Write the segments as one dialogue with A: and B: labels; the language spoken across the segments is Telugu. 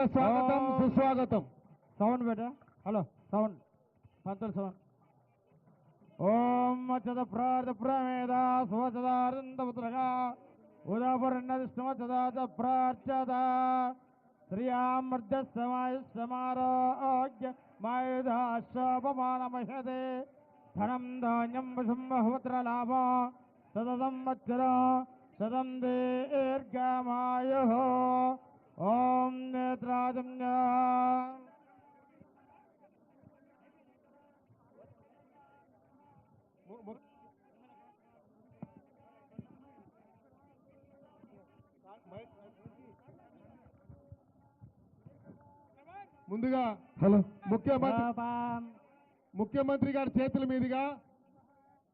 A: స్వాగతం. సుస్వాగతం.
B: సౌండ్ బేట హలో సౌండ్. పంతులు సౌండ్. ఓం మచ్చద ప్రార్థ ప్రమేద సువచదారందపుత్రగా ఉదపురన్నదిష్టమచదాచ ప్రార్చద శ్రియామర్జస్సమాయుస్సమారోగ్య మాయుధాశ్వపమానమహతే ధనం ధాన్యం వశం బహుపుత్రలాభ సద సంవత్సర శతం దీర్ఘమాయు. ఓం నేత్రాజమ్య.
A: ముందుగా
B: హలో.
A: ముఖ్యమంత్రి ముఖ్యమంత్రి గారి చేతుల మీదుగా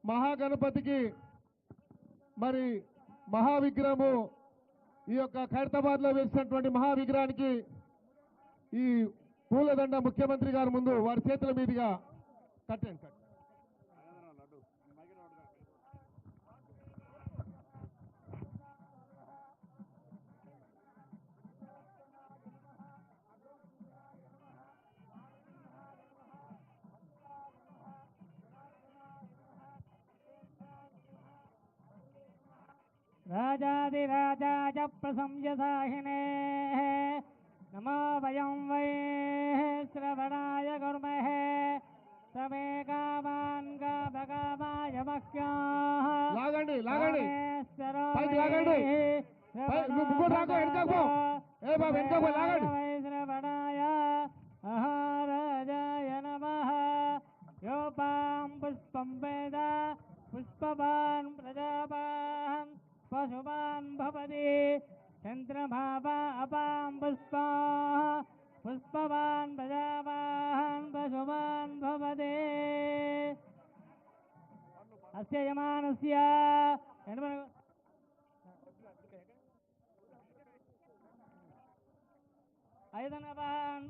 A: మహాగణపతికి మరి మహావిగ్రహము ఈ యొక్క ఖైరతాబాద్లో వేసినటువంటి మహావిగ్రహానికి ఈ పూలదండ ముఖ్యమంత్రి గారి ముందు వారి చేతుల మీదుగా కట్టండి కట్టండి.
C: राजाधिराजाय प्रसंयसाहिने नमो वयं वै श्रवणाय कुर्महे समे कामान् कामकामाय मह्याः
A: లాగండి లాగండి
C: రామేశ్వరో
A: పైకి
C: వై
A: లాగండి. పై- నువ్వు ముగ్గురు రాకో, వెనకకు పో. ఏ బాబు, వెనకకు పో, లాగండి.
C: వై శ్రవణాయ మహారాజాయ నమః యోపాం పుష్పం వేద పుష్పవాన్ ప్రజాపాన్ शुभान् भवति। चन्द्रभावा अपां पुष्पाः पुष्पवान् प्रजावान् पशुवान् भवते। अस्य यमानस्य अयदनवान्